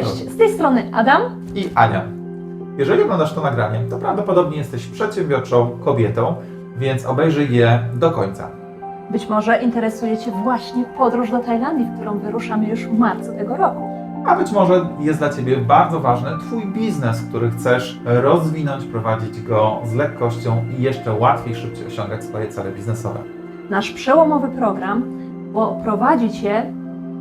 Cześć, z tej strony Adam. i Ania. Jeżeli oglądasz to nagranie, to prawdopodobnie jesteś przedsiębiorczą kobietą, więc obejrzyj je do końca. Być może interesuje Cię właśnie podróż do Tajlandii, w którą wyruszamy już w marcu tego roku. A być może jest dla Ciebie bardzo ważny Twój biznes, który chcesz rozwinąć, prowadzić go z lekkością i jeszcze łatwiej, szybciej osiągać swoje cele biznesowe. Nasz przełomowy program prowadzi Cię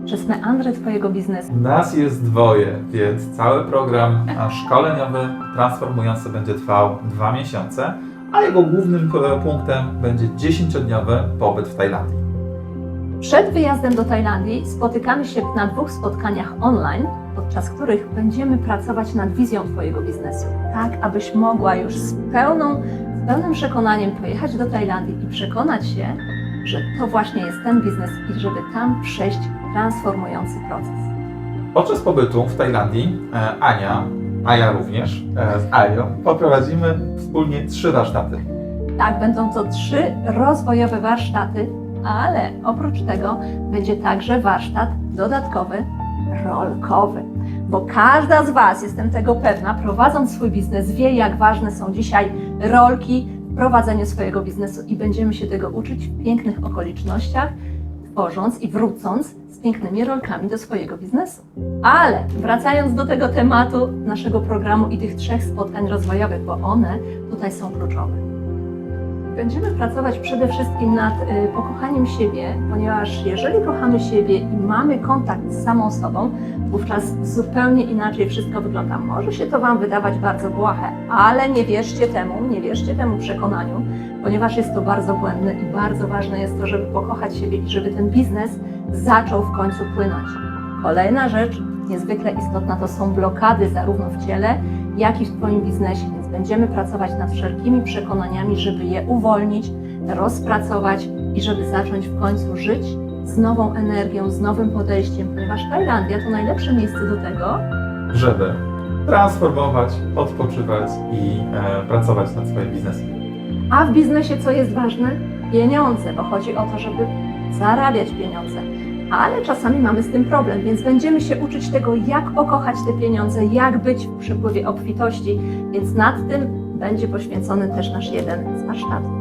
przez meandry Twojego biznesu. Nas jest dwoje, więc cały program szkoleniowy, transformujący będzie trwał dwa miesiące, a jego głównym e, punktem będzie 10-dniowy pobyt w Tajlandii. Przed wyjazdem do Tajlandii spotykamy się na dwóch spotkaniach online, podczas których będziemy pracować nad wizją Twojego biznesu, tak abyś mogła już z, pełną, z pełnym przekonaniem pojechać do Tajlandii i przekonać się, że to właśnie jest ten biznes i żeby tam przejść transformujący proces. Podczas pobytu w Tajlandii e, Ania, a ja również e, z Alią, poprowadzimy wspólnie trzy warsztaty. Tak, będą to trzy rozwojowe warsztaty, ale oprócz tego będzie także warsztat dodatkowy, rolkowy. Bo każda z Was, jestem tego pewna, prowadząc swój biznes, wie, jak ważne są dzisiaj rolki w prowadzeniu swojego biznesu i będziemy się tego uczyć w pięknych okolicznościach, tworząc i wrócąc z pięknymi rolkami do swojego biznesu. Ale wracając do tego tematu naszego programu i tych trzech spotkań rozwojowych, bo one tutaj są kluczowe. Będziemy pracować przede wszystkim nad y, pokochaniem siebie, ponieważ jeżeli kochamy siebie i mamy kontakt z samą sobą, wówczas zupełnie inaczej wszystko wygląda. Może się to Wam wydawać bardzo błahe, ale nie wierzcie temu, nie wierzcie temu przekonaniu, ponieważ jest to bardzo błędne i bardzo ważne jest to, żeby pokochać siebie i żeby ten biznes zaczął w końcu płynąć. Kolejna rzecz, niezwykle istotna, to są blokady zarówno w ciele, jak i w Twoim biznesie, będziemy pracować nad wszelkimi przekonaniami, żeby je uwolnić, rozpracować i żeby zacząć w końcu żyć z nową energią, z nowym podejściem, ponieważ Tajlandia to najlepsze miejsce do tego, żeby transformować, odpoczywać i e, pracować nad swoim biznesem. a w biznesie co jest ważne? Pieniądze, bo chodzi o to, żeby zarabiać pieniądze. Ale czasami mamy z tym problem, więc będziemy się uczyć tego, jak pokochać te pieniądze, jak być w przepływie obfitości, więc nad tym będzie poświęcony też nasz jeden z warsztatów.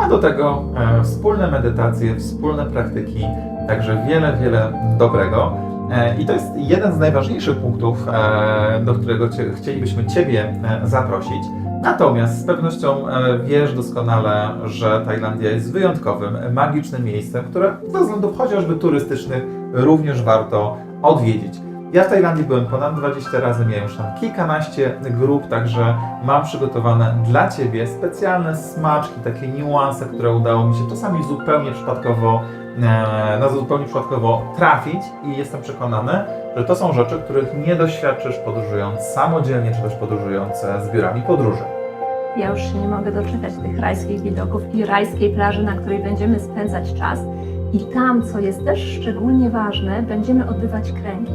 A do tego e, wspólne medytacje, wspólne praktyki, także wiele, wiele dobrego. E, I to jest jeden z najważniejszych punktów, e, do którego chcielibyśmy Ciebie e, zaprosić. Natomiast z pewnością e, wiesz doskonale, że Tajlandia jest wyjątkowym, magicznym miejscem, które ze względów chociażby turystycznych również warto odwiedzić. Ja w Tajlandii byłem ponad 20 razy, miałem już tam kilkanaście grup, także mam przygotowane dla Ciebie specjalne smaczki, takie niuanse, które udało mi się czasami zupełnie przypadkowo, e, na zupełnie przypadkowo trafić i jestem przekonany, że to są rzeczy, których nie doświadczysz podróżując samodzielnie, czy też podróżując e, z biurami podróży. Ja już się nie mogę doczekać tych rajskich widoków i rajskiej plaży, na której będziemy spędzać czas. I tam, co jest też szczególnie ważne, będziemy odbywać kręgi.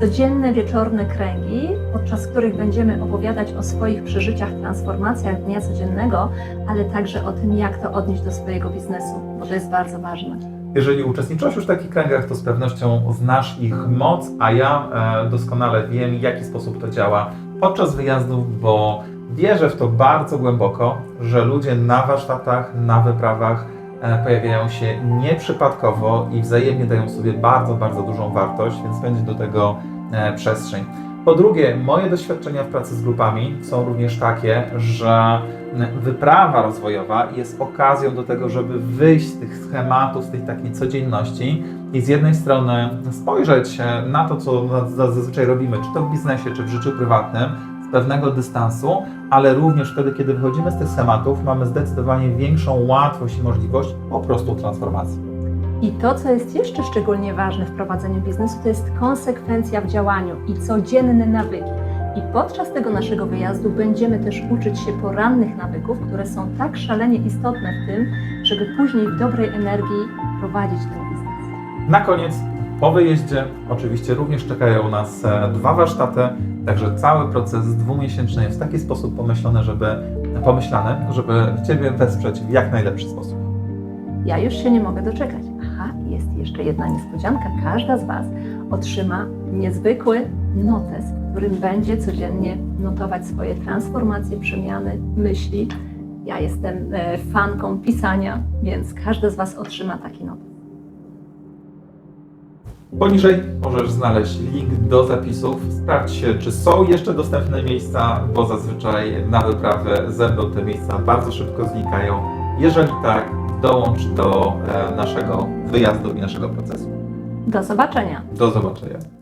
Codzienne wieczorne kręgi, podczas których będziemy opowiadać o swoich przeżyciach, transformacjach dnia codziennego, ale także o tym, jak to odnieść do swojego biznesu, bo to jest bardzo ważne. Jeżeli uczestniczyłeś już w takich kręgach, to z pewnością znasz ich moc, a ja e, doskonale wiem, w jaki sposób to działa podczas wyjazdów, bo wierzę w to bardzo głęboko, że ludzie na warsztatach, na wyprawach e, pojawiają się nieprzypadkowo i wzajemnie dają sobie bardzo, bardzo dużą wartość, więc będzie do tego e, przestrzeń. Po drugie, moje doświadczenia w pracy z grupami są również takie, że wyprawa rozwojowa jest okazją do tego, żeby wyjść z tych schematów, z tej takiej codzienności i z jednej strony spojrzeć e, na to, co zazwyczaj robimy, czy to w biznesie, czy w życiu prywatnym, pewnego dystansu, ale również wtedy, kiedy wychodzimy z tych schematów, mamy zdecydowanie większą łatwość i możliwość po prostu transformacji. I to, co jest jeszcze szczególnie ważne w prowadzeniu biznesu, to jest konsekwencja w działaniu i codzienne nawyki. I podczas tego naszego wyjazdu będziemy też uczyć się porannych nawyków, które są tak szalenie istotne w tym, żeby później w dobrej energii prowadzić ten biznes. Na koniec, po wyjeździe, oczywiście również czekają nas e, dwa warsztaty, także cały proces dwumiesięczny jest w taki sposób pomyślany, żeby, pomyślany, żeby Ciebie wesprzeć w jak najlepszy sposób. Ja już się nie mogę doczekać. Aha, jest jeszcze jedna niespodzianka. Każda z Was otrzyma niezwykły notes, w którym będzie codziennie notować swoje transformacje, przemiany, myśli. Ja jestem e, fanką pisania, więc każdy z Was otrzyma taki notes. Poniżej możesz znaleźć link do zapisów. Sprawdź się, czy są jeszcze dostępne miejsca, bo zazwyczaj na wyprawę ze mną te miejsca bardzo szybko znikają. Jeżeli tak, dołącz do e, naszego wyjazdu i naszego procesu. Do zobaczenia! Do zobaczenia.